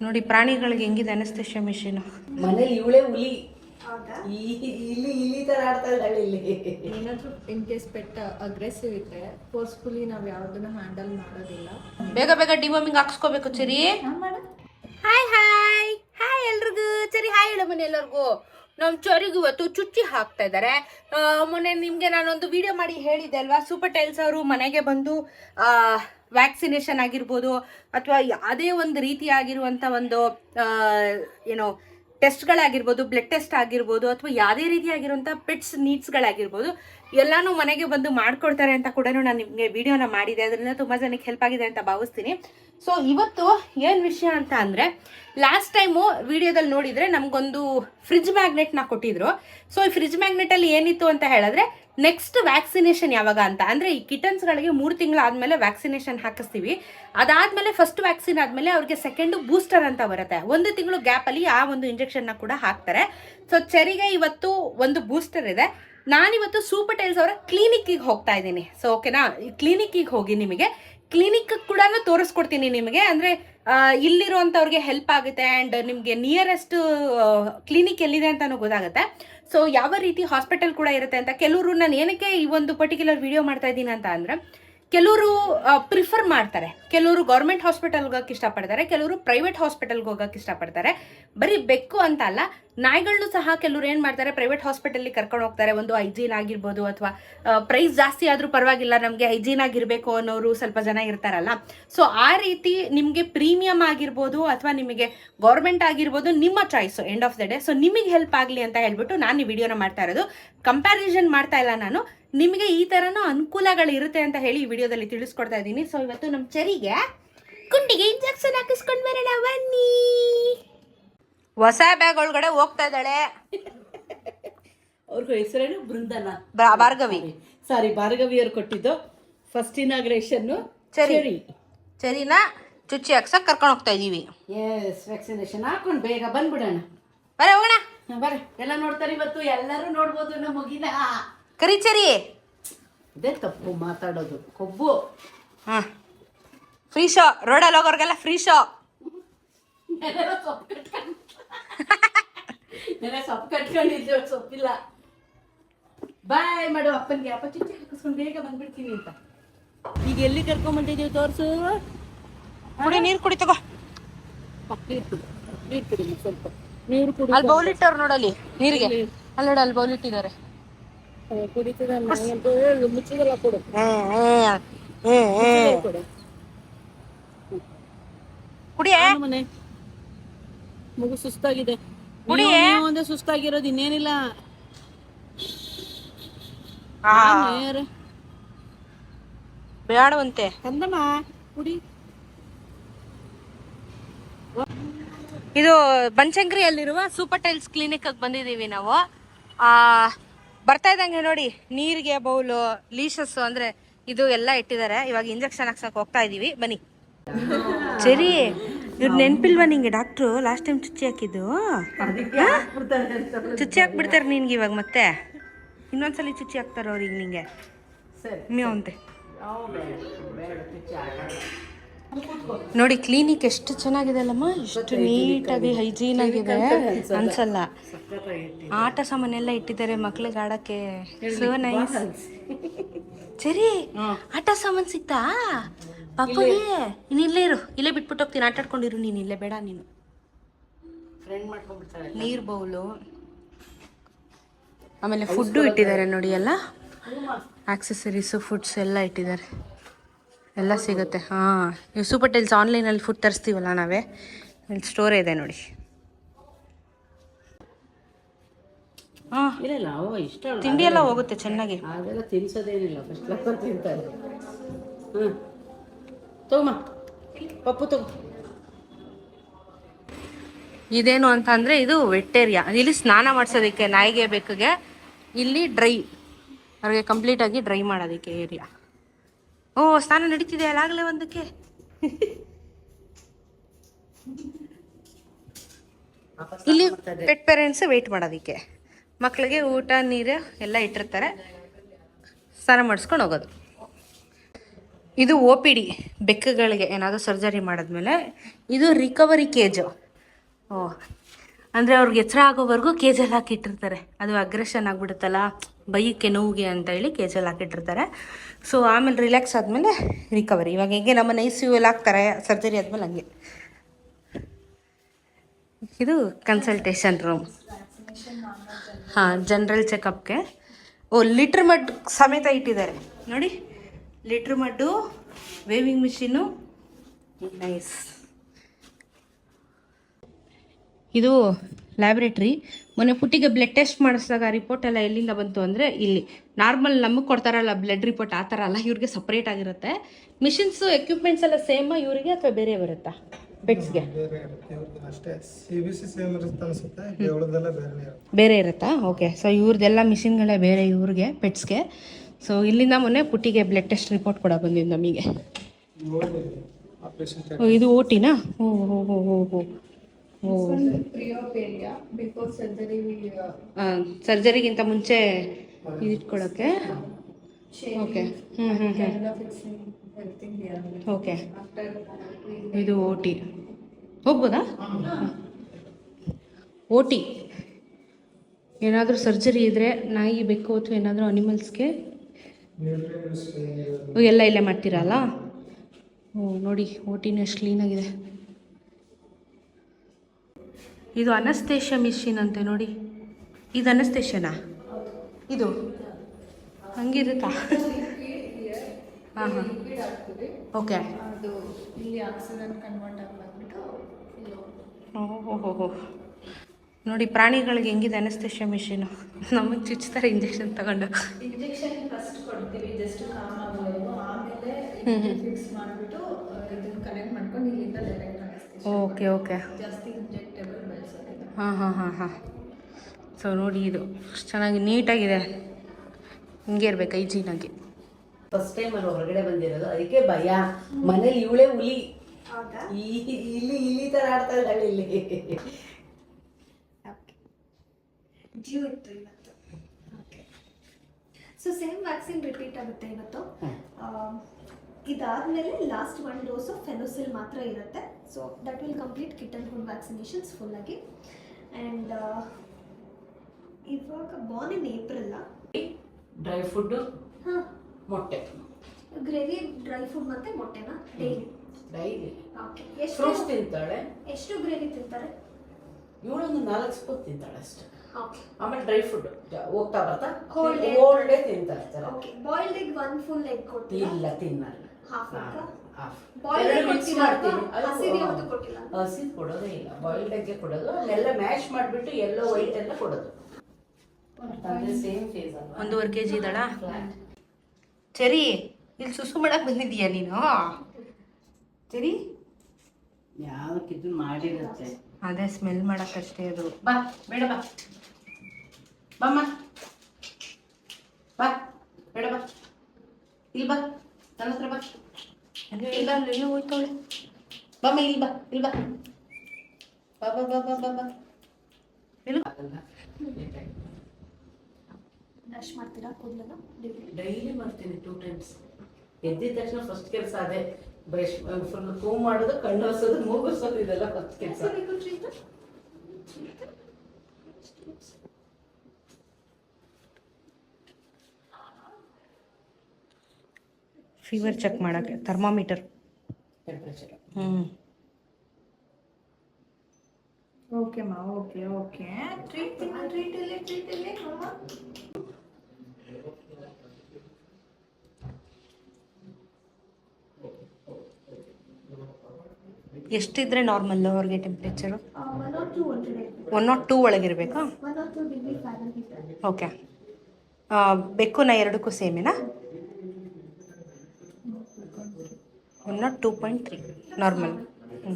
ನೋಡಿ ಪ್ರಾಣಿಗಳಿಗೆ ಹೆಂಗಿದೆ ಅನಸ್ತೇಶ ಮಿಷಿನ್ ಮನೇಲಿ ಇವಳೇ ಹುಲಿ. ಇಲ್ಲಿ ಇಲ್ಲಿ ತರ ಆಡ್ತಾ ಇದ್ದಾಳೆ ಇಲ್ಲಿ. ಏನಾದ್ರೂ ಇನ್ ಕೇಸ್ ಪೆಟ್ ಅಗ್ರೆಸಿವ್ ಇದ್ರೆ ಫೋರ್ಸ್ಫುಲಿ ನಾವ್ ಯಾವ್ದನ್ನ ಹ್ಯಾಂಡಲ್ ಮಾಡೋದಿಲ್ಲ. ಬೇಗ ಬೇಗ ಡಿವೋಮಿಂಗ್ ಹಾಕ್ಸ್ಕೋಬೇಕು ಚರಿ. ಹಾಯ್ ಹಾಯ್ ಹಾಯ್ ಎಲ್ರಿಗೂ. ಚರಿ ಹಾಯ್ ಹೇಳು ಮನೆ ಎಲ್ಲರಿಗೂ ನಮ್ಮ ಚೊರಿಗೂ ಇವತ್ತು ಚುಚ್ಚಿ ಹಾಕ್ತಾ ಇದ್ದಾರೆ ಮೊನ್ನೆ ನಿಮಗೆ ನಾನೊಂದು ವಿಡಿಯೋ ಮಾಡಿ ಹೇಳಿದ್ದೆ ಅಲ್ವಾ? ಸೂಪರ್ ಟೈಲ್ಸ್ ಅವರು ಮನೆಗೆ ಬಂದು ವ್ಯಾಕ್ಸಿನೇಷನ್ ಆಗಿರ್ಬೋದು ಅಥವಾ ಯಾವುದೇ ಒಂದು ರೀತಿಯಾಗಿರುವಂಥ ಒಂದು ಏನೋ ಟೆಸ್ಟ್ಗಳಾಗಿರ್ಬೋದು ಬ್ಲಡ್ ಟೆಸ್ಟ್ ಆಗಿರ್ಬೋದು ಅಥವಾ ಯಾವುದೇ ರೀತಿಯಾಗಿರುವಂಥ ಪೆಟ್ಸ್ ನೀಡ್ಸ್ಗಳಾಗಿರ್ಬೋದು ಎಲ್ಲಾನು ಮನೆಗೆ ಬಂದು ಮಾಡ್ಕೊಡ್ತಾರೆ ಅಂತ ಕೂಡ ನಾನು ನಿಮಗೆ ವಿಡಿಯೋನ ಮಾಡಿದೆ. ಅದರಿಂದ ತುಂಬ ಜನಕ್ಕೆ ಹೆಲ್ಪ್ ಆಗಿದೆ ಅಂತ ಭಾವಿಸ್ತೀನಿ. ಸೊ ಇವತ್ತು ಏನು ವಿಷಯ ಅಂತ ಅಂದರೆ ಲಾಸ್ಟ್ ಟೈಮು ವಿಡಿಯೋದಲ್ಲಿ ನೋಡಿದರೆ ನಮಗೊಂದು ಫ್ರಿಜ್ ಮ್ಯಾಗ್ನೆಟ್ನ ಕೊಟ್ಟಿದ್ರು. ಸೊ ಈ ಫ್ರಿಜ್ ಮ್ಯಾಗ್ನೆಟಲ್ಲಿ ಏನಿತ್ತು ಅಂತ ಹೇಳಿದ್ರೆ ನೆಕ್ಸ್ಟ್ ವ್ಯಾಕ್ಸಿನೇಷನ್ ಯಾವಾಗ ಅಂತ? ಅಂದರೆ ಈ ಕಿಟನ್ಸ್ಗಳಿಗೆ ಮೂರು ತಿಂಗಳಾದಮೇಲೆ ವ್ಯಾಕ್ಸಿನೇಷನ್ ಹಾಕಿಸ್ತೀವಿ. ಅದಾದಮೇಲೆ ಫಸ್ಟ್ ವ್ಯಾಕ್ಸಿನ್ ಆದಮೇಲೆ ಅವ್ರಿಗೆ ಸೆಕೆಂಡು ಬೂಸ್ಟರ್ ಅಂತ ಬರುತ್ತೆ. ಒಂದು ತಿಂಗಳು ಗ್ಯಾಪಲ್ಲಿ ಆ ಒಂದು ಇಂಜೆಕ್ಷನ್ನ ಕೂಡ ಹಾಕ್ತಾರೆ. ಸೊ ಚೆರಿಗೆ ಇವತ್ತು ಒಂದು ಬೂಸ್ಟರ್ ಇದೆ. ನಾನಿವತ್ತು ಸೂಪರ್ ಟೈಲ್ಸ್ ಅವರ ಕ್ಲಿನಿಕ್ಕಿಗೆ ಹೋಗ್ತಾ ಇದ್ದೀನಿ. ಸೊ ಓಕೆನಾ ಕ್ಲಿನಿಕ್ಕಿಗೆ ಹೋಗಿ ನಿಮಗೆ. ಕ್ಲಿನಿಕ್ ಕೂಡ ತೋರಿಸ್ಕೊಡ್ತೀನಿ ನಿಮಗೆ. ಅಂದರೆ ಇಲ್ಲಿರುವಂಥವ್ರಿಗೆ ಹೆಲ್ಪ್ ಆಗುತ್ತೆ ಆ್ಯಂಡ್ ನಿಮಗೆ ನಿಯರೆಸ್ಟ್ ಕ್ಲಿನಿಕ್ ಎಲ್ಲಿದೆ ಅಂತಲೂ ಗೊತ್ತಾಗುತ್ತೆ. ಸೊ ಯಾವ ರೀತಿ ಹಾಸ್ಪಿಟಲ್ ಕೂಡ ಇರುತ್ತೆ ಅಂತ ಕೆಲವರು ನಾನು ಏನಕ್ಕೆ ಈ ಒಂದು ಪರ್ಟಿಕ್ಯುಲರ್ ವಿಡಿಯೋ ಮಾಡ್ತಾ ಇದ್ದೀನಿ ಅಂತ ಅಂದರೆ, ಕೆಲವರು ಪ್ರಿಫರ್ ಮಾಡ್ತಾರೆ. ಕೆಲವರು ಗೌರ್ಮೆಂಟ್ ಹಾಸ್ಪಿಟಲ್ಗೆ ಇಷ್ಟಪಡ್ತಾರೆ, ಕೆಲವರು ಪ್ರೈವೇಟ್ ಹಾಸ್ಪಿಟಲ್ಗೆ ಹೋಗಕ್ಕೆ ಇಷ್ಟಪಡ್ತಾರೆ. ಬರೀ ಬೆಕ್ಕು ಅಂತ ಅಲ್ಲ ನಾಯಿಗಳನ್ನು ಸಹ ಕೆಲವರು ಏನು ಮಾಡ್ತಾರೆ ಪ್ರೈವೇಟ್ ಹಾಸ್ಪಿಟಲ್ಗೆ ಕರ್ಕೊಂಡು ಹೋಗ್ತಾರೆ. ಒಂದು ಹೈಜೀನ್ ಆಗಿರ್ಬೋದು ಅಥವಾ ಪ್ರೈಸ್ ಜಾಸ್ತಿ ಆದರೂ ಪರವಾಗಿಲ್ಲ, ನಮಗೆ ಹೈಜೀನ್ ಆಗಿರಬೇಕು ಅನ್ನೋರು ಸ್ವಲ್ಪ ಜನ ಇರ್ತಾರಲ್ಲ. ಸೊ ಆ ರೀತಿ ನಿಮಗೆ ಪ್ರೀಮಿಯಂ ಆಗಿರ್ಬೋದು ಅಥವಾ ನಿಮಗೆ ಗೌರ್ಮೆಂಟ್ ಆಗಿರ್ಬೋದು ನಿಮ್ಮ choice end of the day so ನಿಮಗೆ ಹೆಲ್ಪ್ ಆಗಲಿ ಅಂತ ಹೇಳ್ಬಿಟ್ಟು ನಾನು ಈ ವಿಡಿಯೋನ ಮಾಡ್ತಾ ಇರೋದು. ಕಂಪ್ಯಾರಿಸನ್ ಮಾಡ್ತಾ ಇಲ್ಲ ನಾನು. ನಿಮಗೆ ಈ ಥರನೂ ಅನುಕೂಲಗಳು ಇರುತ್ತೆ ಅಂತ ಹೇಳಿ ಈ ವಿಡಿಯೋದಲ್ಲಿ ತಿಳಿಸ್ಕೊಡ್ತಾ ಇದ್ದೀನಿ. ಸೊ ಇವತ್ತು ನಮ್ಮ ಚರಿಗೆ ಕುಂಡಿಗೆ ಇಂಜೆಕ್ಷನ್ ಹಾಕಿಸ್ಕೊಂಡು ಬರೋಣ ಬನ್ನಿ. ಹೊಸ ಬ್ಯಾಗ್ ಒಳಗಡೆ ಹೋಗ್ತಾ ಇದ್ದಾಳೆ. ಅವ್ರಿಗೂ ಹೆಸರೇನು ಬೃಂದನ. ಭಾರ್ಗವಿ. ಸಾರಿ ಭಾರ್ಗವಿ ಅವ್ರು ಕೊಟ್ಟಿದ್ದು ಫಸ್ಟ್ ಇನಾಗ್ರೇಷನ್ ಚರಿ. ಚರಿನ ಚುಚ್ಚಿ ಹಾಕ್ಸಕ್ ಕರ್ಕೊಂಡು ಹೋಗ್ತಾ ಇದೀವಿ. ಎಸ್ ವ್ಯಾಕ್ಸಿನೇಷನ್ ಹಾಕೊಂಡು ಬೇಗ ಬಂದ್ಬಿಡೋಣ. ಬರ ಹೋಗೋಣ. ಬರ. ಎಲ್ಲ ನೋಡ್ತಾರೆ ಇವತ್ತು ಎಲ್ಲರೂ ನೋಡ್ಬೋದು ನಮ್ಮ ಮಗಿನ ಕರಿ ಚರಿ. ಇದೇ ತಪ್ಪು ಮಾತಾಡೋದು. ಕೊಬ್ಬು. ಹಾಂ. ಫ್ರೀ ಶೋ ರೋಡಲ್ಲಿ ಹೋಗೋರ್ಗೆಲ್ಲ ಫ್ರೀ ಶೋ ಸೊಪ್ಪು ಕಟ್ಕೊಂಡು ಸೊಪ್ಪು ಕಟ್ಕೊಂಡಿದ್ದೆ ಸೊಪ್ಪಿಲ್ಲ. ಬಾಯ್ ಮಾಡು ಅಪ್ಪನಿಗೆ. ಅಪ್ಪ ಚಿಚ್ಚಿ ಹಾಕಿಸ್ಕೊಂಡು ಬೇಗ ಬಂದ್ಬಿಡ್ತೀನಿ ಅಂತ. ಈಗ ಎಲ್ಲಿ ಕರ್ಕೊಂಡ್ಬಂದಿದ್ದೀವಿ ತೋರಿಸು? ಕುಡಿ ನೀರು ಕುಡಿ ತಗೋ. ನೀರು ಕುಡಿ ನೀರು ಕುಡಿ ಸ್ವಲ್ಪ. ನೀರು ಕುಡಿ ಅಲ್ಲಿ ನೋಡಲ್ಲಿ ನೀರಿಗೆ. ಅಲ್ಲಿ ನೋಡು ಅಲ್ಲಿ ಬೌಲ್ ಇಟ್ಟಿದ್ದಾರೆ. ಕುಡಿತದ ಮುಚ್ಚಿದಲ್ಲ ಕೊಡು. ಕೊಡು. ಕುಡಿಯೇ? ಮಗು ಸುಸ್ತಾಗಿದೆ. ಕುಡಿ. ಒಂದೇ ಸುಸ್ತಾಗಿರೋದು ಇನ್ನೇನಿಲ್ಲ. ನೇರ ಬೇಡವಂತೆ. ಕಂದಮ್ಮ ಕುಡಿ. ಇದು ಬನಶಂಕರಿಯಲ್ಲಿರುವ ಸೂಪರ್ ಟೈಲ್ಸ್ ಕ್ಲಿನಿಕ್ ಬಂದಿದೀವಿ ನಾವು. ಆ, ಬರ್ತಾ ಇದ್ದಂಗೆ ನೋಡಿ ನೀರಿಗೆ ಬೌಲು ಲೀಶಸ್ ಅಂದ್ರೆ ಇದು ಎಲ್ಲ ಇಟ್ಟಿದ್ದಾರೆ. ಇವಾಗ ಇಂಜೆಕ್ಷನ್ ಹಾಕ್ಸಕ್ ಹೋಗ್ತಾ ಇದೀವಿ. ಬನ್ನಿ. ಸರಿ. ಇವ್ರು ನೆನ್ಪಿಲ್ವಾ ನಿಂಗೆ ಡಾಕ್ಟ್ರು ಲಾಸ್ಟ್ ಟೈಮ್ ಚುಚ್ಚಿ ಹಾಕಿದ್ದು? ಚುಚ್ಚಿ ಹಾಕ್ಬಿಡ್ತಾರೆ ನಿನ್ಗೆ ಇವಾಗ ಮತ್ತೆ? ಇನ್ನೊಂದ್ಸಲಿ ಚುಚ್ಚಿ ಹಾಕ್ತಾರೆ ಅವ್ರಿಗೆ ನಿಂಗೆ? ಮೇವಂತೆ. ನೋಡಿ ಕ್ಲಿನಿಕ್ ಎಷ್ಟು ಚೆನ್ನಾಗಿದೆ ಅಲ್ಲಮ್ಮ? ಎಷ್ಟು ನೀಟಾಗಿ ಹೈಜೀನ್ ಆಗಿದೆ. ಅನ್ಸಲ್ಲ. ಆಟ ಆಟ ಸಾಮಾನೆಲ್ಲ ಇಟ್ಟಿದ್ದಾರೆ ಮಕ್ಳಿಗೆ ಆಡಕ್ಕೆ. ಸೋ ನೈಸ್ ಸರಿ ಆಟ ಸಾಮಾನ್ ಸಿಗ್ತಾ? ಪಾಪಗೆ ನೀನು ಇಲ್ಲೇ ಇರು. ಇಲ್ಲೇ ಬಿಟ್ಬಿಟ್ಟು ಹೋಗ್ತೀನಿ. ಆಟ ಆಡ್ಕೊಂಡಿರು ನೀನು. ಇಲ್ಲೇ ಬೇಡ ನೀನು. ಫ್ರೆಂಡ್ ನೀರ್ ಬೌಲು. ಆಮೇಲೆ ಫುಡ್ಡು ಇಟ್ಟಿದ್ದಾರೆ ನೋಡಿ ಎಲ್ಲ. ಆಕ್ಸೆಸರೀಸು ಫುಡ್ಸ್ ಎಲ್ಲ ಇಟ್ಟಿದ್ದಾರೆ. ಎಲ್ಲ ಸಿಗುತ್ತೆ. ಹಾಂ. ನೀವು ಸೂಪರ್ ಟೈಲ್ಸ್ ಆನ್ಲೈನಲ್ಲಿ ಫುಡ್ ತರಿಸ್ತೀವಲ್ಲ ನಾವೇ? ಇಲ್ಲಿ ಸ್ಟೋರ್ ಇದೆ ನೋಡಿ. ಹಾಂ. ತಿಂಡಿ ಎಲ್ಲ ಹೋಗುತ್ತೆ ಚೆನ್ನಾಗಿ. ತಿನ್ಸೋದೇನಿಲ್ಲ ಫಸ್ಟ್ ಕ್ಲಾಸ್ ತಿಂತಾರೆ ಹ್ಞೂ ತಗೊಮ್ಮ ಪಪ್ಪು ತಗೋ. ಇದೇನು ಅಂತ ಇದು ವೆಟ್ಟೇರಿಯಾ. ಇಲ್ಲಿ ಸ್ನಾನ ಮಾಡಿಸೋದಕ್ಕೆ ನಾಯಿಗೆ ಬೇಕಿಗೆ ಇಲ್ಲಿ ಡ್ರೈ. ಅವ್ರಿಗೆ ಕಂಪ್ಲೀಟಾಗಿ ಡ್ರೈ ಮಾಡೋದಕ್ಕೆ ಏರಿಯಾ ಓ, ಸ್ನಾನ ನಡೀತಿದೆ ಅಲ್ಲಾಗಲೇ ಒಂದಕ್ಕೆ. ಇಲ್ಲಿ ಪೆಟ್ ಪೇರೆಂಟ್ಸ್ ವೆಯ್ಟ್ ಮಾಡೋದಕ್ಕೆ. ಮಕ್ಕಳಿಗೆ ಊಟ, ನೀರು ಎಲ್ಲ ಇಟ್ಟಿರ್ತಾರೆ. ಸ್ನಾನ ಮಾಡಿಸ್ಕೊಂಡು ಹೋಗೋದು. ಇದು ಒ ಪಿ ಡಿ ಬೆಕ್ಕುಗಳಿಗೆ ಏನಾದರೂ ಸರ್ಜರಿ ಮಾಡಿದ್ಮೇಲೆ ಇದು ರಿಕವರಿ ಕೇಜು ಓ, ಅಂದರೆ ಅವ್ರಿಗೆ ಎಚ್ಚರ ಆಗೋವರೆಗೂ ಕೇಜಲ್ಲಿ ಹಾಕಿಟ್ಟಿರ್ತಾರೆ. ಅದು ಅಗ್ರೆಷನ್ ಆಗಿಬಿಡುತ್ತಲ್ಲ ಬೈಕ್ಕೆ ನೋವಿಗೆ ಅಂತ ಹೇಳಿ ಕೇಜಲ್ಲಿ ಹಾಕಿಟ್ಟಿರ್ತಾರೆ. ಸೊ ಆಮೇಲೆ ರಿಲ್ಯಾಕ್ಸ್ ಆದಮೇಲೆ ರಿಕವರಿ ಇವಾಗ ಹೆಂಗೆ ನಮ್ಮ ಐ ಸಿ ಯು ಅಲ್ಲಿ ಹಾಕ್ತಾರೆ, ಸರ್ಜರಿ ಆದಮೇಲೆ ಹಂಗೆ. ಇದು ಕನ್ಸಲ್ಟೇಷನ್ ರೂಮ್ ಹಾಂ ಜನ್ರಲ್ ಚೆಕಪ್ಗೆ ಓ ಲಿಟ್ರ್ ಮಟ್ ಸಮೇತ ಇಟ್ಟಿದ್ದಾರೆ. ನೋಡಿ. Litter mud weighing machine nice ಇದು ಲ್ಯಾಬ್ರೇಟ್ರಿ. ಮೊನ್ನೆ ಪುಟ್ಟಿಗೆ ಬ್ಲಡ್ ಟೆಸ್ಟ್ ಮಾಡಿಸಿದಾಗ ರಿಪೋರ್ಟ್ ಎಲ್ಲ ಎಲ್ಲಿಂದ ಬಂತು ಅಂದರೆ ಇಲ್ಲಿ. ನಾರ್ಮಲ್ ನಮಗೆ ಕೊಡ್ತಾರಲ್ಲ ಬ್ಲಡ್ ರಿಪೋರ್ಟ್ ಆ ಥರ ಅಲ್ಲ ಇವ್ರಿಗೆ ಸಪ್ರೇಟ್ ಆಗಿರುತ್ತೆ. ಮಿಷಿನ್ಸು ಎಕ್ವಿಪ್ಮೆಂಟ್ಸ್ ಎಲ್ಲ ಸೇಮ ಇವರಿಗೆ ಅಥವಾ ಬೇರೆ ಬರುತ್ತಾ? ಬೆಡ್ಸ್ಗೆ ಬೇರೆ ಇರುತ್ತೆ ಬೇರೆ ಓಕೆ ಸೊ ಇವ್ರದ್ದೆಲ್ಲ ಮಿಷಿನ್ಗಳೇ ಬೇರೆ ಇವ್ರಿಗೆ ಪೆಟ್ಸ್ಗೆ ಸೊ ಇಲ್ಲಿಂದ ಮೊನ್ನೆ ಪುಟ್ಟಿಗೆ ಬ್ಲಡ್ ಟೆಸ್ಟ್ ರಿಪೋರ್ಟ್ ಕೂಡ ಬಂದಿದ್ದು ನಮಗೆ. ಓ, ಇದು ಓಟಿನಾ? ಓ ಹೋ ಹೋ ಹೋ ಹೋ ಸರ್ಜರಿ ಸರ್ಜರಿಗಿಂತ ಮುಂಚೆ ಇದಿಟ್ಕೊಳ್ಳೋಕ್ಕೆ ಓಕೆ ಹ್ಞೂ ಹ್ಞೂ ಹ್ಞೂ ಓಕೆ ಇದು ಓ ಟಿ ಹೋಗ್ಬೋದಾ? ಓ ಟಿ ಏನಾದರೂ ಸರ್ಜರಿ ಇದ್ದರೆ ನಾಯಿ ಬೆಕ್ಕು ಅಥವಾ ಏನಾದರೂ ಅನಿಮಲ್ಸ್ಗೆ ಎಲ್ಲ ಇಲ್ಲೇ ಮಾಡ್ತೀರಲ್ಲ? ಹ್ಞೂ ನೋಡಿ ಓಟಿನೂ ಟಿನೂ ಎಷ್ಟು ಕ್ಲೀನಾಗಿದೆ ಇದು ಅನಸ್ತೇಷ ಮಿಷಿನ್ ಅಂತೆ ನೋಡಿ. ಇದು ಅನಸ್ತೇಷನಾ ಇದು. ಹಂಗಿರುತ್ತಾ? ಹಾಂ ಹಾಂ. ಓಕೆ. ಓಹೋ ಹೋ ಕನ್ವರ್ಟ್ ಆಗಿ ಬಂದ್ಬಿಟ್ಟು ಓಹೋ ನೋಡಿ ಪ್ರಾಣಿಗಳಿಗೆ ಹೆಂಗಿದೆ ಅನಸ್ತೇಷ ಮಿಷಿನು ನಮಗೆ ಚುಚ್ತಾರೆ ಇಂಜೆಕ್ಷನ್ ತಗೊಂಡು. ಇಂಜೆಕ್ಷನ್ ಫಸ್ಟ್ ಕೊಡ್ತೀವಿ ಜಸ್ಟ್ ಕಾಮ್ ಆಗೋವರೆಗೂ ಆಮೇಲೆ ಫಿಕ್ಸ್ ಮಾಡಿಬಿಟ್ಟು ಇದನ್ನ ಕನೆಕ್ಟ್ ಮಾಡ್ಕೊಂಡು ಇಲ್ಲಿಂದ ಡೈರೆಕ್ಟ್ ಅನಿಸ್ತೀವಿ ಓಕೆ ಓಕೆ ಜಾಸ್ತಿ ಇಂಜೆಕ್ಟೇಬಲ್ ಬೆಳೆಸೋದಿಲ್ಲ. ಹಾಂ ಹಾಂ ಹಾಂ ಹಾಂ. ಸೊ ನೋಡಿ ಇದು. ಚೆನ್ನಾಗಿ ನೀಟಾಗಿದೆ. ಹಿಂಗೆ ಇರ್ಬೇಕು ಐಜೀನಾಗಿ ಫಸ್ಟ್ ಟೈಮ್ ಅಲ್ಲಿ ಹೊರಗಡೆ ಬಂದಿರೋದು. ಅದಕ್ಕೆ ಭಯ. ಮನೇಲಿ ಇವಳೇ ಹುಲಿ. ಇಲ್ಲಿ ಇಲ್ಲಿ ತರ ಆಡ್ತಾ ಇದ್ದಾಳೆ ಇಲ್ಲಿ. ಡ್ಯೂ ಇತ್ತು ಇವತ್ತು. Okay so same vaccine repeat ಆಗುತ್ತೆ ಇವತ್ತು. ಇದಾದ ಇದಾದ್ಮೇಲೆ ಲಾಸ್ಟ್ ಒನ್ ಡೋಸ್ ಆಫ್ ಫೆನೋಸಿಲ್ ಮಾತ್ರ ಇರುತ್ತೆ. So that will complete kittenhood vaccinations ಫುಲ್ಲಾಗಿ and ಇವಾಗ ಬಾರ್ನ್ ಇನ್ ಏಪ್ರಿಲ್ಲ ಡ್ರೈ ಫುಡ್ ಹಾಂ. ಮೊಟ್ಟೆ. ಗ್ರೇವಿ ಡ್ರೈ ಫುಡ್ ಮತ್ತೆ ಮೊಟ್ಟೆನಾ? ಡೈಲಿ ಡೈಲಿ ಓಕೆ ಎಷ್ಟು ತಿಂತಾಳೆ. ಎಷ್ಟು ಗ್ರೇವಿ ತಿಂತಾರೆ? ಇವಳೊಂದು ನಾಲ್ಕು ಸ್ಪೂನ್ ತಿಂತಾಳೆ ಅಷ್ಟೇ. ಆಮೇಲೆ ಡ್ರೈ ಫುಡ್ ಹೋಗ್ತಾ ಬರ್ತಾ? Whole day. ಹೋಲ್ ಡೇ ತಿಂತಾ ಇರ್ತಾರೆ. Okay boiled egg one full egg ಕೊಡ್ತೀರಾ? ಇಲ್ಲ ತಿನ್ನಲ್ಲ. ಹಾಫ್? ಹಾಫ್ egg ಮಿಕ್ಸ್ ಕೊಡ್ತೀರಾ? ಹಸಿದು ಯಾವತ್ತೂ ಕೊಟ್ಟಿಲ್ಲ? ಹಸಿದು ಕೊಡೋದೇ ಇಲ್ಲ. ಬಾಯ್ಲ್ಡ್ ಎಗ್ಗೆ ಕೊಡೋದು. ಅದನ್ನೆಲ್ಲ ಮ್ಯಾಶ್ ಮಾಡಿಬಿಟ್ಟು ಎಲ್ಲೋ ವೈಟ್ ಎಲ್ಲ ಕೊಡೋದು. ಸೇಮ್ ಫೇಸ್ ಅಲ್ವಾ? ಒಂದೂವರೆ ಕೆ ಜಿ ಇದ್ದಾಳ ಸರಿ ಇಲ್ಲಿ ಸುಸು ಮಾಡಕ್ಕೆ ಬಂದಿದ್ದೀಯಾ ನೀನು? ಸರಿ ಯಾವ್ದಕ್ಕಿದ್ದು ಮಾಡಿರುತ್ತೆ. ಅದೇ ಸ್ಮೆಲ್ ಮಾಡೋಕ್ಕಷ್ಟೇ ಅದು. ಬಾ ಬೇಡ ಬಾ. ಬಮ್ಮ. ಬಾ ಬೇಡ ಬಾ. ಇಲ್ಲಿ ಬಾ ನನ್ನ ಹತ್ರ ಬಾ. ಇಲ್ಲ ಇಲ್ಲಿ ಹೋಯ್ತವಳೆ. ಬಾಮ್ಮ ಇಲ್ಲಿ ಬಾ ಇಲ್ಲಿ ಬಾ. ಬಾ ಬಾ ಬಾ ಬಾ ಬಾ ಬಾ. ಇಲ್ಲ. ಬ್ರಷ್ ಮಾಡ್ತೀರಾ ಕೂದಲನ್ನ? ಡೈಲಿ ಮಾಡ್ತೀನಿ ಟೂ ಟೈಮ್ಸ್ ಎದ್ದಿದ ತಕ್ಷಣ ಫಸ್ಟ್ ಕೆಲಸ ಅದೇ. ಬ್ರಷ್ ಫುಲ್ ಕೂ ಮಾಡೋದು ಕಣ್ಣು ಒರೆಸೋದು ಮೂಗು ಒರೆಸೋದು ಇದೆಲ್ಲ ಫಸ್ಟ್ ಕೆಲಸ. ಫೀವರ್ ಚೆಕ್ ಮಾಡೋಕ್ಕೆ ಥರ್ಮಾಮೀಟರ್ ಟೆಂಪ್ರೇಚರ್ ಹ್ಞೂ ಓಕೆ ಮಾ ಓಕೆ ಓಕೆ ಟ್ರೀಟ್ ಟ್ರೀಟ್ ಇಲ್ಲಿ ಟ್ರೀಟ್ ಇಲ್ಲಿ ಅಮ್ಮ ಎಷ್ಟಿದ್ರೆ ನಾರ್ಮಲ್ ಅವ್ರಿಗೆ ಟೆಂಪ್ರೇಚರು ಒನ್ ನಾಟ್ ಟೂ ಒಳಗಿರಬೇಕಾ? ಓಕೆ ಬೆಕ್ಕು ನಾ ಡಿಗ್ರಿ ಫ್ಯಾರನ್ಹೀಟ್ ಓಕೆ ಬೆಕ್ಕುನ ಎರಡಕ್ಕೂ ಸೇಮೇನಾ? One naught two point three normal ಹ್ಞೂ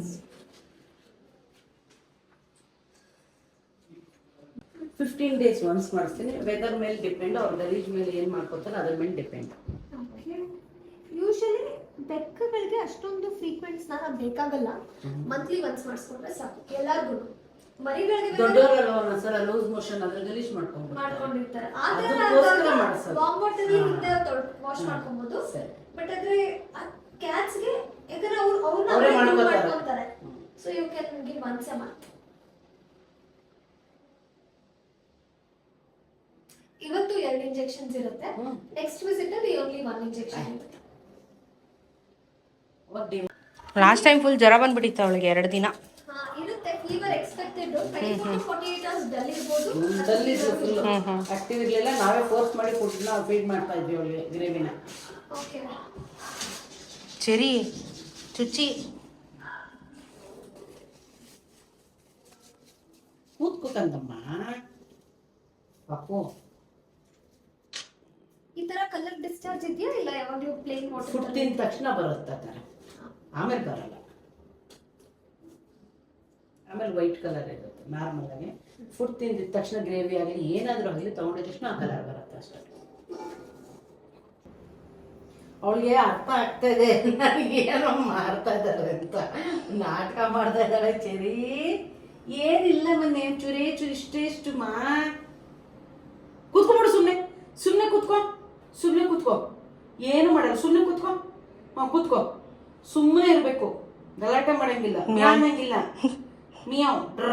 ಫಿಫ್ಟೀನ್ ಡೇಸ್ ಒನ್ಸ್ ಮಾಡಿಸ್ತೀನಿ ವೆದರ್ ಮೇಲೆ ಡಿಪೆಂಡ್ ಅವ್ರ ಗಲೀಜ್ ಮೇಲೆ ಏನು ಮಾಡ್ಕೋತಾರೆ ಅದ್ರ ಮೇಲೆ ಡಿಪೆಂಡ್ ಯೂಶಲಿ ಬೆಕ್ಕಗಳಿಗೆ ಅಷ್ಟೊಂದು ಫ್ರೀಕ್ವೆಂಟ್ ಸ್ನಾನ ಬೇಕಾಗಲ್ಲ. ಮಂತ್ಲಿ ಒನ್ಸ್ ಮಾಡಿಸ್ಕೊಂಡ್ರೆ ಸಾಕು. ಎಲ್ಲಾರ್ಗು ಮಾಡ್ಕೊಂಡಿರ್ತಾರೆ. ವಾಮ್ ವಾಟರ್ ಹಿಂದೆ ವಾಶ್ ಮಾಡ್ಕೊಬೋದು. ಬಟ್ ಆದ್ರೆ ಕ್ಯಾಟ್ಸ್ಗೆ ಯಾಕಂದ್ರೆ ಅವ್ರು ಅವ್ರನ್ನ ಮಾಡ್ಕೊತಾರೆ. So you can give once a month ಇವತ್ತು ಎರಡು ಇಂಜೆಕ್ಷನ್ಸ್ ಇರುತ್ತೆ. ನೆಕ್ಸ್ಟ್ ವಿಸಿಟ್ ಅಲ್ಲಿ ಓನ್ಲಿ ಒನ್ ಇಂಜೆಕ್ಷನ್ ಇರುತ್ತೆ. ಲಾಸ್ಟ್ ಟೈಮ್ ಫುಲ್ ಜ್ವರ ಬಂದ್ಬಿಟ್ಟಿತ್ತು ಅವಳಿಗೆ ಎರಡು ದಿನ. ಹಾ, ಇರುತ್ತೆ. ಫೀವರ್ ಎಕ್ಸ್ಪೆಕ್ಟೆಡ್ ಇರಬಹುದು ಡಲ್ ಫುಲ್ ಆಕ್ಟಿವ್ ಇರಲಿಲ್ಲ ನಾವೇ ಫೋರ್ಸ್ ಮಾಡಿ ಫುಡ್ನ ಫೀಡ್ ಮಾಡ್ತಾ ಇದ್ವಿ ಅವಳಿಗೆ ಗ್ರೇವಿನ. ಓಕೆ ಚೆರಿ ಚುಚ್ಚಿ. ಕೂತ್ಕೋಕಂದಮ್ಮ ಪಪ್ಪು ಈ ತರ ಕಲರ್ ಡಿಸ್ಚಾರ್ಜ್ ಇದೆಯಾ? ಇಲ್ಲ ಯಾವಾಗಲೂ ಪ್ಲೇನ್ ಫುಡ್ ವಾಟರ್ ತಿಂದ ತಕ್ಷಣ ಬರುತ್ತೆ ಆ ಥರ ಆಮೇಲೆ ಬರಲ್ಲ ಆಮೇಲೆ ವೈಟ್ ಕಲರ್ ಇರುತ್ತೆ ನಾರ್ಮಲ್ ಆಗಿ. ಫುಡ್ ತಿಂದಿದ ತಕ್ಷಣ ಗ್ರೇವಿ ಆಗಲಿ, ಏನಾದರೂ ಆಗಲಿ ತೊಗೊಂಡಿದ ತಕ್ಷಣ ಆ ಕಲರ್ ಬರುತ್ತೆ ಅಷ್ಟೇ. ಅವಳಿಗೆ ಅರ್ಥ ಆಗ್ತಾ ಇದೆ, ನನಗೆ ಏನೋ ಮಾಡ್ತಾ ಇದ್ದಾರೆ ಅಂತ. ನಾಟಕ ಮಾಡ್ತಾ ಇದ್ದಾಳೆ ಚರಿ. ಏನಿಲ್ಲ ಮೊನ್ನೆ, ಚುರಿ ಚುರಿ ಇಷ್ಟೇ ಇಷ್ಟು ಮಾ. ಕೂತ್ಕೊಂಬಿಡು ಸುಮ್ಮನೆ ಸುಮ್ಮನೆ ಕೂತ್ಕೋ ಸುಮ್ಮನೆ ಕೂತ್ಕೋ. ಏನು ಮಾಡಲ್ಲ ಸುಮ್ಮನೆ ಕೂತ್ಕೋ. ಹಾಂ, ಕೂತ್ಕೋ. ಸುಮ್ಮನೆ ಇರಬೇಕು. ಗಲಾಟೆ ಮಾಡಂಗಿಲ್ಲ. ಮ್ಯಾನಂಗಿಲ್ಲ ಮಿಯಾವ್. ಡ್ರ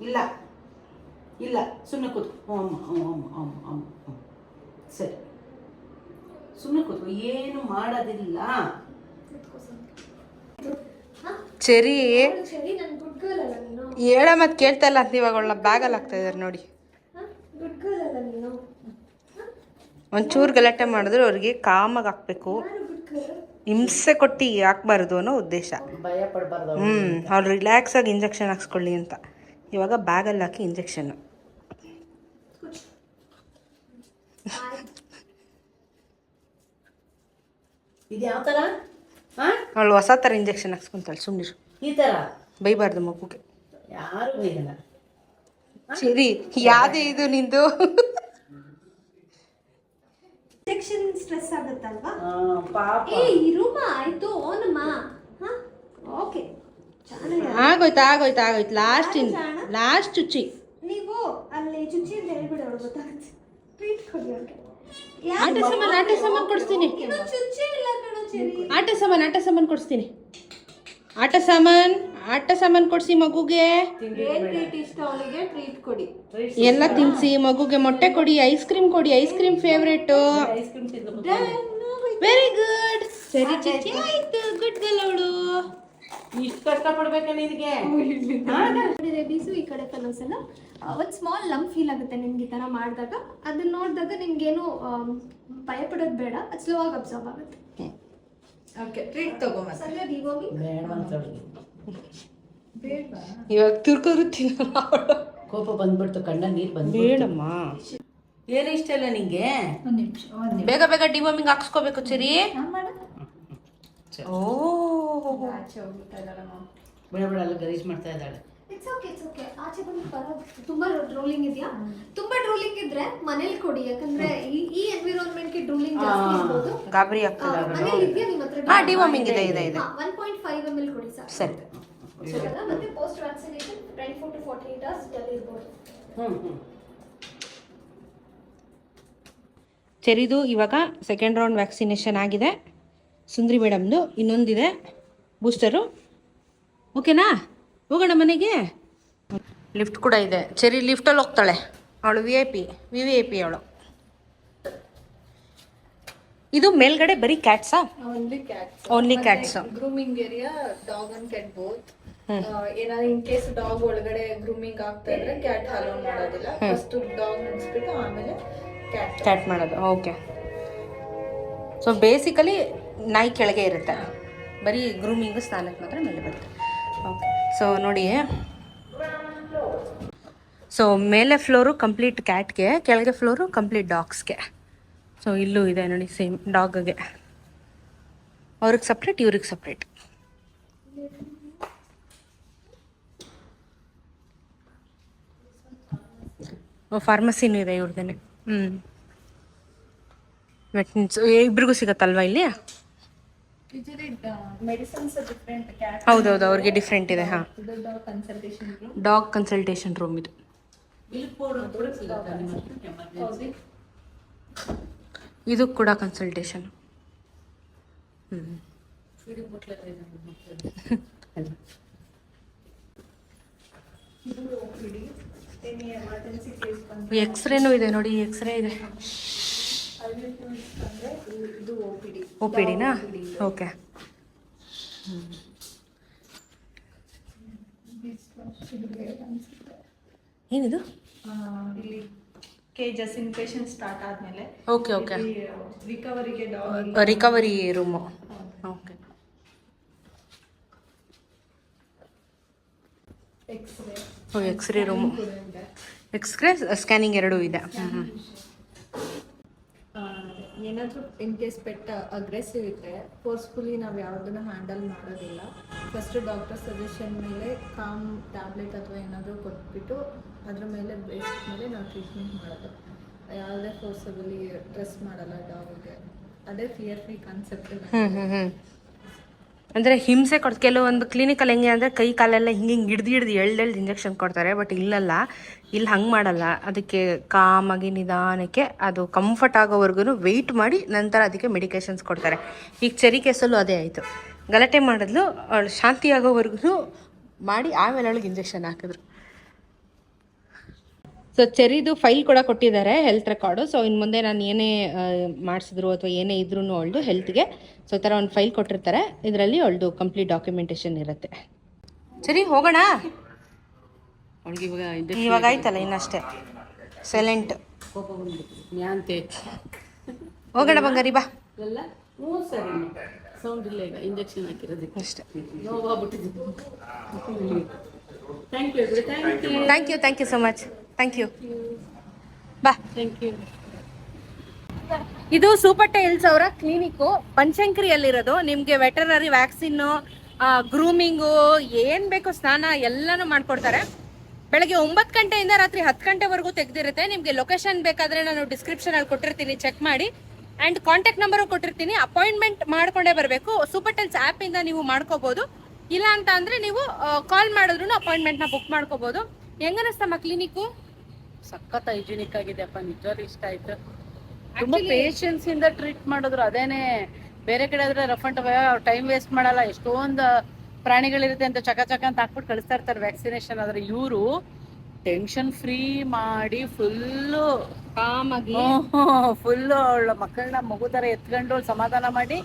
ಇಲ್ಲ. ಇಲ್ಲ. ಸುಮ್ಮನೆ ಕೂತ್ಕೋ. ಅಮ್ಮ ಅಮ್ಮ ಅಮ್ಮ ಅಮ್ಮ ಸರಿ. ಸುಮ್ಮನೆ ಕೂತ್ಕೋ. ಏನು ಮಾಡೋದಿಲ್ಲ. ಚೆರಿ. ಹೇಳ ಮತ್ತೆ ಕೇಳ್ತಾ ಇಲ್ಲ ಅಂತ ಇವಾಗ ಅವಳ ಬ್ಯಾಗಲ್ಲಿ ಹಾಕ್ತಾ ಇದಾರೆ ನೋಡಿ. ಒಂಚೂರು ಗಲಾಟೆ ಮಾಡಿದ್ರೆ ಅವ್ರಿಗೆ ಕಾಮಾಗಿ ಹಾಕ್ಬೇಕು. ಹಿಂಸೆ ಕೊಟ್ಟು ಹಾಕ್ಬಾರ್ದು ಅನ್ನೋ ಉದ್ದೇಶ. ಭಯ ಪಡಬಾರ್ದು ಹ್ಞೂ ಅವ್ರು ರಿಲ್ಯಾಕ್ಸ್ ಆಗಿ ಇಂಜೆಕ್ಷನ್ ಹಾಕ್ಸ್ಕೊಳ್ಳಿ ಅಂತ. ಇವಾಗ ಬ್ಯಾಗಲ್ಲಿ ಹಾಕಿ ಇಂಜೆಕ್ಷನ್ ಇದು ಯಾವ ಥರ ಹಾಂ ಅವಳು ಹೊಸ ಥರ ಇಂಜೆಕ್ಷನ್ ಹಾಕ್ಸ್ಕೊಂತಾಳೆ ಈ ಥರ ಬೈಬಾರ್ದು ಮಗುಗೆ. ಯಾರು ಬೈಯಲ್ಲ? ಸರಿ ಯಾವ್ದೇ ಇದು ನಿಂದು? ಇಂಜೆಕ್ಷನ್ ಆಗುತ್ತಲ್ವಾ ಪಾಪ. ಏ ಇರುಮ ಆಯ್ತು ಓನಮ್ಮ ಹಾ? ಓಕೆ. ಚೆನ್ನಾಗಿ ಆಗೋಯ್ತು ಆಗೋಯ್ತು ಆಗೋಯ್ತು. ಲಾಸ್ಟ್ ಇನ್ ಲಾಸ್ಟ್ ಚುಚ್ಚಿ. ನೀವು ಅಲ್ಲಿ ಚುಚ್ಚಿ ಅಂತ ಹೇಳ್ಬಿಡೋರು ಗೊತ್ತಾಗುತ್ತೆ. ಟ್ರೀಟ್ ಕೊಡಿ ಅವ್ರಿಗೆ ಆಟ ಸಾಮಾನು ಆಟ ಸಾಮಾನು ಕೊಡಿಸ್ತೀನಿ. ಚುಚ್ಚಿ ಇಲ್ಲ ಕಣೋ ಚೆರಿ ಆಟ ಸಾಮಾನು ಆಟ ಸಾಮಾನು ಕೊಡಿಸ್ತೀನಿ. ಆಟ ಸಾಮಾನು. ಆಟ ಸಾಮಾನು ಕೊಡಿಸಿ ಮಗುಗೆ? ಏನ್ ಟ್ರೀಟ್ ಇಷ್ಟ ಅವಳಿಗೆ ಟ್ರೀಟ್ ಕೊಡಿ. ಎಲ್ಲ ತಿನ್ಸಿ ಮಗುಗೆ ಮೊಟ್ಟೆ ಕೊಡಿ ಐಸ್ ಕ್ರೀಮ್ ಕೊಡಿ ice cream favourite ice cream very good ಸರಿ ಚುಚ್ಚಿ. ಆಯ್ತು ಗುಡ್ ಗಲ್ ಅವಳು. ಇಷ್ಟು ಕಷ್ಟಪಡ್ಬೇಕಾ ನಿನಗೆ? ರೇಬೀಸು ಈ ಕಡೆ ಎಲ್ಲ ಒಂದು ಸ್ಮಾಲ್ ಲಂಪ್ ಫೀಲ್ ಆಗುತ್ತೆ ನಿಮ್ಗೆ ಈ ಥರ ಮಾಡಿದಾಗ. ಅದನ್ನ ನೋಡಿದಾಗ ನಿಮ್ಗೇನು ಭಯ ಪಡೋದು ಬೇಡ ಅದು ಸ್ಲೋ ಆಗಿ ಅಬ್ಸರ್ವ್ ಆಗುತ್ತೆ. ಓಕೆ ಟ್ರೀಟ್ ತಗೋ ಮತ್ತೆ. ಸದ್ಯ ಇವಾಗ ತುರ್ಕೋರು ತಿನ್ನಲ್ಲ ಕೋಪ ಬಂದ್ಬಿಡ್ತು ಕಣ್ಣ ನೀರು ಬಂದು ಬೇಡಮ್ಮ. ಏನು ಇಷ್ಟ ಇಲ್ಲ ನಿಂಗೆ? ಒಂದ್ ನಿಮಿಷ ಒಂದ್ ನಿಮಿಷ. ಬೇಗ ಬೇಗ ಡಿವಾಮಿಂಗ್ ಹಾಕ್ಸ್ಕೋಬೇಕು ಚರಿ. ಓ. ಆಚೆ ಹೋಗ್ತಾ ಇದ್ದಾಳೆ ಬೇಡ ಬೇಡ ಅಲ್ಲ ಗಲೀಜ್ ಮಾಡ್ತಾ ಇದ್ದಾಳೆ. ಇಟ್ಸ್ ಓಕೆ ಇಟ್ಸ್ ಓಕೆ ಆಚೆ ಬಂದು ಬರೋದು ತುಂಬಾ ಡ್ರೋಲಿಂಗ್ ಇದೆಯಾ? ತುಂಬಾ ಡ್ರೋಲಿಂಗ್ ಇದ್ರೆ ಮನೇಲಿ ಕೊಡಿ ಯಾಕಂದ್ರೆ ಈ ಈ ಎನ್ವಿರಾನ್ಮೆಂಟ್ಗೆ ಡ್ರೋಲಿಂಗ್ ಜಾಸ್ತಿ ಇರ್ಬೋದು. ಗಾಬರಿ ಆಗ್ತದೆ ಮನೇಲಿ ಇದೆಯಾ ನಿಮ್ಮ ಹತ್ರ? ಹಾ ಡಿವೋಮಿಂಗ್ ಇದೆ ಇದೆ ಇದೆ. One point five M L ಕೊಡಿ ಸರ್. ಸರಿ ಮತ್ತೆ post vaccination twenty four to forty eight hours dull ಇರ್ಬೋದು ಹ್ಞೂ ಚೆರಿದು ಇವಾಗ ಸೆಕೆಂಡ್ ರೌಂಡ್ ವ್ಯಾಕ್ಸಿನೇಷನ್ ಆಗಿದೆ. ಸುಂದ್ರಿ ಮೇಡಮ್ದು ಇನ್ನೊಂದಿದೆ. ಬೂಸ್ಟರು ಓಕೆನಾ? ಹೋಗೋಣ ಮನೆಗೆ? ಲಿಫ್ಟ್ ಕೂಡ ಇದೆ. ಚೆರಿ ಲಿಫ್ಟಲ್ಲಿ ಹೋಗ್ತಾಳೆ. ಅವಳು V I P V V I P ಅವಳು. ಇದು ಮೇಲ್ಗಡೆ ಬರೀ CAATSA only cats grooming area dog and cat both ಏನಾದ್ರು ಇನ್ ಕೇಸ್ ಡಾಗ್ ಒಳಗಡೆ ಗ್ರೂಮಿಂಗ್ ಆಗ್ತಾ ಇದ್ರೆ ಕ್ಯಾಟ್ ಅಲೋ ಮಾಡೋದಿಲ್ಲ. ಫಸ್ಟ್ ಡಾಗ್ ಮುಗಿಸ್ಬಿಟ್ಟು ಆಮೇಲೆ ಕ್ಯಾಟ್ ಕ್ಯಾಟ್ ಮಾಡೋದು. ಓಕೆ ಸೊ ಬೇಸಿಕಲಿ ನಾಯಿ ಕೆಳಗೆ ಇರುತ್ತೆ. ಬರೀ ಗ್ರೂಮಿಂಗು ಸ್ನಾನಕ್ಕೆ ಮಾತ್ರ ಮೇಲೆ ಬರುತ್ತೆ. ಸೊ ನೋಡಿ ಸೊ ಮೇಲೆ ಫ್ಲೋರು ಕಂಪ್ಲೀಟ್ ಕ್ಯಾಟ್ಗೆ ಕೆಳಗೆ ಫ್ಲೋರು ಕಂಪ್ಲೀಟ್ ಡಾಗ್ಸ್ಗೆ ಸೊ ಇಲ್ಲೂ ಇದೆ ನೋಡಿ ಸೇಮ್ ಡಾಗ್ಗೆ ಅವ್ರಿಗೆ ಸಪ್ರೇಟ್ ಇವ್ರಿಗೆ ಸಪ್ರೇಟ್ ಫಾರ್ಮಸಿನೂ ಇದೆ ಇವ್ರದ್ದೇನೆ ಹ್ಞೂ ವೆಟ್ನಿನ್ಸ್ ಇಬ್ರಿಗೂ ಸಿಗತ್ತಲ್ವಾ ಇಲ್ಲಿ ಯೂಶಲಿ ಮೆಡಿಸಿನ್ಸ್ ಡಿಫ್ರೆಂಟ್ ಕ್ಯಾಟ್ ಹೌದೌದು ಅವ್ರಿಗೆ ಡಿಫ್ರೆಂಟ್ ಇದೆ ಹಾಂ. Dog consultation dog consultation room ಇದು. ಇದು ಕೂಡ ಕನ್ಸಲ್ಟೇಷನ್ ಎಮರ್ಜೆನ್ಸಿ ಕೇಸ್ ಬಂದ್ರೆ ಎಕ್ಸ್ರೇನೂ ಇದೆ ನೋಡಿ ಎಕ್ಸ್ರೇ ಇದೆ. ಒ ಪಿ ಡಿನಾ ಓಕೆ. ಏನಿದು? ಇಲ್ಲಿ ಕೇಜಸ್ ಇನ್ಫೆಕ್ಷನ್ ಸ್ಟಾರ್ಟ್ ಆದ್ಮೇಲೆ ಓಕೆ ಓಕೆ. ರಿಕವರಿಗೆ ರಿಕವರಿ ರೂಮು ಓಕೆ. ಎಕ್ಸ್ರೇ ಓ ಎಕ್ಸ್ರೇ ರೂಮು ಎಕ್ಸ್ರೇ ಸ್ಕ್ಯಾನಿಂಗ್ ಎರಡೂ ಇದೆ. ಹ್ಞೂ ಹ್ಞೂ ಏನಾದರೂ ಇನ್ ಕೇಸ್ ಪೆಟ್ಟ ಅಗ್ರೆಸಿವ್ ಇದ್ದರೆ ಫೋರ್ಸ್ಫುಲಿ ನಾವು ಯಾವುದನ್ನು ಹ್ಯಾಂಡಲ್ ಮಾಡೋದಿಲ್ಲ. ಫಸ್ಟ್ ಡಾಕ್ಟರ್ ಸಜೆಷನ್ ಮೇಲೆ ಕಾಮ್ ಟ್ಯಾಬ್ಲೆಟ್ ಅಥವಾ ಏನಾದರೂ ಕೊಟ್ಬಿಟ್ಟು, ಅದ್ರ ಮೇಲೆ ಬೇಸ್ ಮೇಲೆ ನಾವು ಟ್ರೀಟ್ಮೆಂಟ್ ಮಾಡೋದು. ಯಾವುದೇ ಫೋರ್ಸಬಲಿ ಡ್ರೆಸ್ ಮಾಡಲ್ಲ ಡಾಗ್ಗೆ ಅದೇ ಫಿಯರ್ ಫ್ರೀ ಕಾನ್ಸೆಪ್ಟ್ ಅಂದರೆ ಹಿಂಸೆ ಕೊಡ್ತು ಕೆಲವೊಂದು ಕ್ಲಿನಿಕಲ್ಲಿ ಹೆಂಗೆ ಅಂದರೆ ಕೈ ಕಾಲೆಲ್ಲ ಹಿಂಗೆ ಹಿಂಗೆ ಹಿಡ್ದು ಹಿಡ್ದು ಎಳ್ದು ಇಂಜೆಕ್ಷನ್ ಕೊಡ್ತಾರೆ ಬಟ್ ಇಲ್ಲಲ್ಲ. ಇಲ್ಲಿ ಹಂಗೆ ಮಾಡಲ್ಲ. ಅದಕ್ಕೆ ಕಾಮಾಗಿ ನಿಧಾನಕ್ಕೆ ಅದು ಕಂಫರ್ಟ್ ಆಗೋವರೆಗೂ ವೆಯ್ಟ್ ಮಾಡಿ ನಂತರ ಅದಕ್ಕೆ ಮೆಡಿಕೇಶನ್ಸ್ ಕೊಡ್ತಾರೆ. ಈಗ ಚರಿ ಕೇಸಲ್ಲೂ ಅದೇ ಆಯಿತು. ಗಲಾಟೆ ಮಾಡಿದ್ಲು, ಅವಳು ಶಾಂತಿ ಆಗೋವರೆಗೂ ಮಾಡಿ ಆಮೇಲೆ ಅವಳಿಗೆ ಇಂಜೆಕ್ಷನ್ ಹಾಕಿದ್ರು. ಸೊ ಚೆರಿದು ಫೈಲ್ ಕೂಡ ಕೊಟ್ಟಿದ್ದಾರೆ ಹೆಲ್ತ್ ರೆಕಾರ್ಡು ಸೊ ಇನ್ನು ಮುಂದೆ ನಾನು ಏನೇ ಮಾಡಿಸಿದ್ರು ಅಥವಾ ಏನೇ ಇದ್ರೂ ಅವಳದು ಹೆಲ್ತ್ಗೆ ಸೊ ಥರ ಒಂದು ಫೈಲ್ ಕೊಟ್ಟಿರ್ತಾರೆ. ಇದರಲ್ಲಿ ಅವಳದು ಕಂಪ್ಲೀಟ್ ಡಾಕ್ಯುಮೆಂಟೇಷನ್ ಇರುತ್ತೆ. ಸರಿ ಹೋಗೋಣ? ಅವಳಿಗೆ ಇವಾಗ ಇವಾಗ ಆಯ್ತಲ್ಲ ಇನ್ನಷ್ಟೇ. ಸೈಲೆಂಟ್ ಹೋಗೋಣ ಬಂಗಾರಿ ಬಾ. ಎಲ್ಲ ಹ್ಞೂ ಸರಿ ಸೌಂಡ್ ಇಲ್ಲ ಈಗ ಇಂಜೆಕ್ಷನ್ ಹಾಕಿರೋದಕ್ಕೆ ಅಷ್ಟೇ. ನೋವಾಗ್ಬಿಟ್ಟಿದ್ದು thank you thank you thank you thank you so much thank you ಬಾ ಥ್ಯಾಂಕ್ ಯು ಇದು ಸೂಪರ್ ಟೈಲ್ಸ್ ಅವರ ಕ್ಲಿನಿಕ್ಕು. ಬನಶಂಕರಿಯಲ್ಲಿರೋದು ನಿಮಗೆ ವೆಟರರಿ ವ್ಯಾಕ್ಸಿನ್ನು ಗ್ರೂಮಿಂಗು ಏನು ಬೇಕು ಸ್ನಾನ ಎಲ್ಲನೂ ಮಾಡಿಕೊಡ್ತಾರೆ. ಬೆಳಗ್ಗೆ ಒಂಬತ್ತು ಗಂಟೆಯಿಂದ ರಾತ್ರಿ ಹತ್ತು ಗಂಟೆವರೆಗೂ ತೆಗೆದಿರುತ್ತೆ. ನಿಮಗೆ ಲೊಕೇಶನ್ ಬೇಕಾದರೆ ನಾನು ಡಿಸ್ಕ್ರಿಪ್ಷನಲ್ಲಿ ಕೊಟ್ಟಿರ್ತೀನಿ. ಚೆಕ್ ಮಾಡಿ. ಆ್ಯಂಡ್ ಕಾಂಟ್ಯಾಕ್ಟ್ ನಂಬರು ಕೊಟ್ಟಿರ್ತೀನಿ. ಅಪಾಯಿಂಟ್ಮೆಂಟ್ ಮಾಡ್ಕೊಂಡೇ ಬರಬೇಕು. ಸೂಪರ್ ಟೆಲ್ಸ್ ಆ್ಯಪಿಂದ ನೀವು ಮಾಡ್ಕೋಬೋದು. ಇಲ್ಲ ಅಂತ ಅಂದರೆ ನೀವು ಕಾಲ್ ಮಾಡಿದ್ರು ಅಪಾಯಿಂಟ್ಮೆಂಟ್ನ ಬುಕ್ ಮಾಡ್ಕೋಬೋದು. ಹೆಂಗನಿಸ್ತಮ್ಮ ಕ್ಲಿನಿಕ್ಕು? ಸಖತ್ ಹೈಜಿನಿಕ್ ಆಗಿದೆ ಅಪ್ಪ. ನಿಜವಾಗ್ಲೂ ಇಷ್ಟ ಆಯ್ತು. ತುಂಬಾ ಪೇಷನ್ಸ್ ಇಂದ ಟ್ರೀಟ್ ಮಾಡಿದ್ರು. ಅದೇನೆ ಬೇರೆ ಕಡೆ ಆದ್ರೆ ರಫ್ ಅಂಡ್ ಟೈಮ್ ವೇಸ್ಟ್ ಮಾಡಲ್ಲ. ಎಷ್ಟೊಂದು ಪ್ರಾಣಿಗಳಿರುತ್ತೆ ಅಂತ ಚಕ ಚಕ ಅಂತ ಹಾಕ್ಬಿಟ್ಟು ಕಳಿಸ್ತಾ ಇರ್ತಾರೆ ವ್ಯಾಕ್ಸಿನೇಷನ್ ಆದ್ರೆ ಇವರು ಟೆನ್ಷನ್ ಫ್ರೀ ಮಾಡಿ ಫುಲ್ಲು ಕಾಮಾಗಿ ಫುಲ್ಲು ಅವಳ ಮಕ್ಕಳನ್ನ ಮಗು ತರ ಎತ್ಕೊಂಡು ಸಮಾಧಾನ ಮಾಡಿ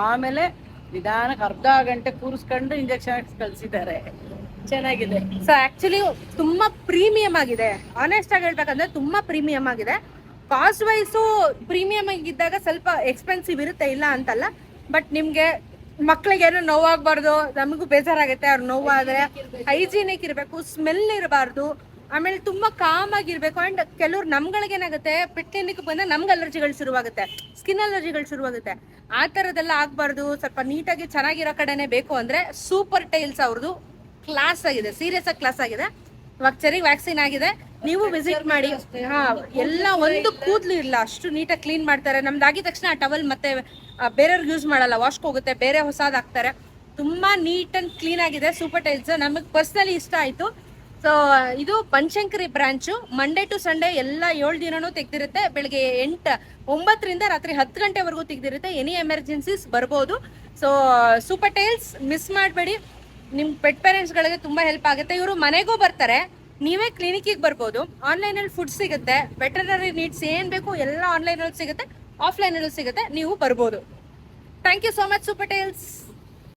ಆಮೇಲೆ ನಿಧಾನಕ್ಕೆ ಅರ್ಧ ಗಂಟೆ ಕೂರಿಸ್ಕೊಂಡು ಇಂಜೆಕ್ಷನ್ ಕಳಿಸಿದ್ದಾರೆ. ಚೆನ್ನಾಗಿದೆ. ಸೊ ಆಕ್ಚುಲಿ ತುಂಬಾ ಪ್ರೀಮಿಯಂ ಆಗಿದೆ. ಆನೆಸ್ಟ್ ಆಗಿ ಹೇಳ್ಬೇಕಂದ್ರೆ ತುಂಬಾ ಪ್ರೀಮಿಯಂ ಆಗಿದೆ. ಕಾಸ್ಟ್ ವೈಸು ಪ್ರೀಮಿಯಂ ಆಗಿದ್ದಾಗ ಸ್ವಲ್ಪ ಎಕ್ಸ್ಪೆನ್ಸಿವ್ ಇರುತ್ತೆ, ಇಲ್ಲ ಅಂತಲ್ಲ. ಬಟ್ ನಿಮ್ಗೆ ಏನೋ ನೋವಾಗಬಾರ್ದು, ನಮಗೂ ಬೇಜಾರಾಗುತ್ತೆ, ಅವ್ರು ನೋವಾದ್ರೆ ಹೈಜೀನಿಕ್ ಇರಬೇಕು ಸ್ಮೆಲ್ ಇರಬಾರ್ದು, ಆಮೇಲೆ ತುಂಬಾ ಕಾಮ್ ಆಗಿರ್ಬೇಕು ಅಂಡ್ ಕೆಲವ್ರು ನಮ್ಗಳಿಗೆ ಏನಾಗುತ್ತೆ ಪೆಟ್ ಕ್ಲಿನಿಕ್ ಬಂದ್ರೆ ನಮ್ಗೆ ಅಲರ್ಜಿಗಳು ಶುರುವಾಗುತ್ತೆ ಸ್ಕಿನ್ ಅಲರ್ಜಿಗಳು ಶುರುವಾಗುತ್ತೆ. ಆ ಥರದ್ದೆಲ್ಲ ಆಗ್ಬಾರ್ದು, ಸ್ವಲ್ಪ ನೀಟಾಗಿ ಚೆನ್ನಾಗಿರೋ ಕಡೆನೆ ಬೇಕು ಅಂದ್ರೆ ಸೂಪರ್ ಟೈಲ್ಸ್ ಅವ್ರದ್ದು ಕ್ಲಾಸ್ ಆಗಿದೆ ಸೀರಿಯಸ್ ಆಗಿ ಕ್ಲಾಸ್ ಆಗಿದೆ. ಇವಾಗ ವ್ಯಾಕ್ಸಿನ್ ಆಗಿದೆ. ನೀವು ವಿಸಿಟ್ ಮಾಡಿ, ಹಾ, ಎಲ್ಲ ಒಂದು ಕೂದಲು ಇಲ್ಲ, ಅಷ್ಟು ನೀಟಾಗಿ ಕ್ಲೀನ್ ಮಾಡ್ತಾರೆ. ನಮ್ದು ಆಗಿದ ತಕ್ಷಣ ಆ ಟವಲ್ ಮತ್ತೆ ಬೇರೆಯವ್ರಿಗೆ ಯೂಸ್ ಮಾಡಲ್ಲ ವಾಶ್ಗೆ ಹೋಗುತ್ತೆ, ಬೇರೆ ಹೊಸದು ಹಾಕ್ತಾರೆ. ತುಂಬಾ ನೀಟ್ ಅಂಡ್ ಕ್ಲೀನ್ ಆಗಿದೆ ಸೂಪರ್ ಟೈಲ್ಸ್ ನಮಗೆ ಪರ್ಸ್ನಲಿ ಇಷ್ಟ ಆಯ್ತು. ಸೊ ಇದು Banashankari branch Monday to Sunday ಎಲ್ಲ ಏಳು ದಿನನೂ ತೆಗ್ದಿರುತ್ತೆ. ಬೆಳಿಗ್ಗೆ ಎಂಟು, ಒಂಬತ್ತರಿಂದ ರಾತ್ರಿ ಹತ್ತು ಗಂಟೆವರೆಗೂ ತೆಗ್ದಿರುತ್ತೆ. ಎನಿ ಎಮರ್ಜೆನ್ಸೀಸ್ ಬರ್ಬೋದು. ಸೊ ಸೂಪರ್ ಟೈಲ್ಸ್ ಮಿಸ್ ಮಾಡಬೇಡಿ. ನಿಮ್ಮ ಪೆಟ್ ಪೇರೆಂಟ್ಸ್ಗಳಿಗೆ ತುಂಬ ಹೆಲ್ಪ್ ಆಗುತ್ತೆ. ಇವರು ಮನೆಗೂ ಬರ್ತಾರೆ. ನೀವೇ ಕ್ಲಿನಿಕ್ಕಿಗೆ ಬರ್ಬೋದು. ಆನ್ಲೈನಲ್ಲಿ ಫುಡ್ ಸಿಗುತ್ತೆ. ವೆಟರ್ನರಿ ನೀಡ್ಸ್ ಏನು ಬೇಕು ಎಲ್ಲ ಆನ್ಲೈನಲ್ಲಿ ಸಿಗುತ್ತೆ. ಆಫ್ಲೈನಲ್ಲಿ ಸಿಗುತ್ತೆ. ನೀವು ಬರ್ಬೋದು. Thank you so much Supertails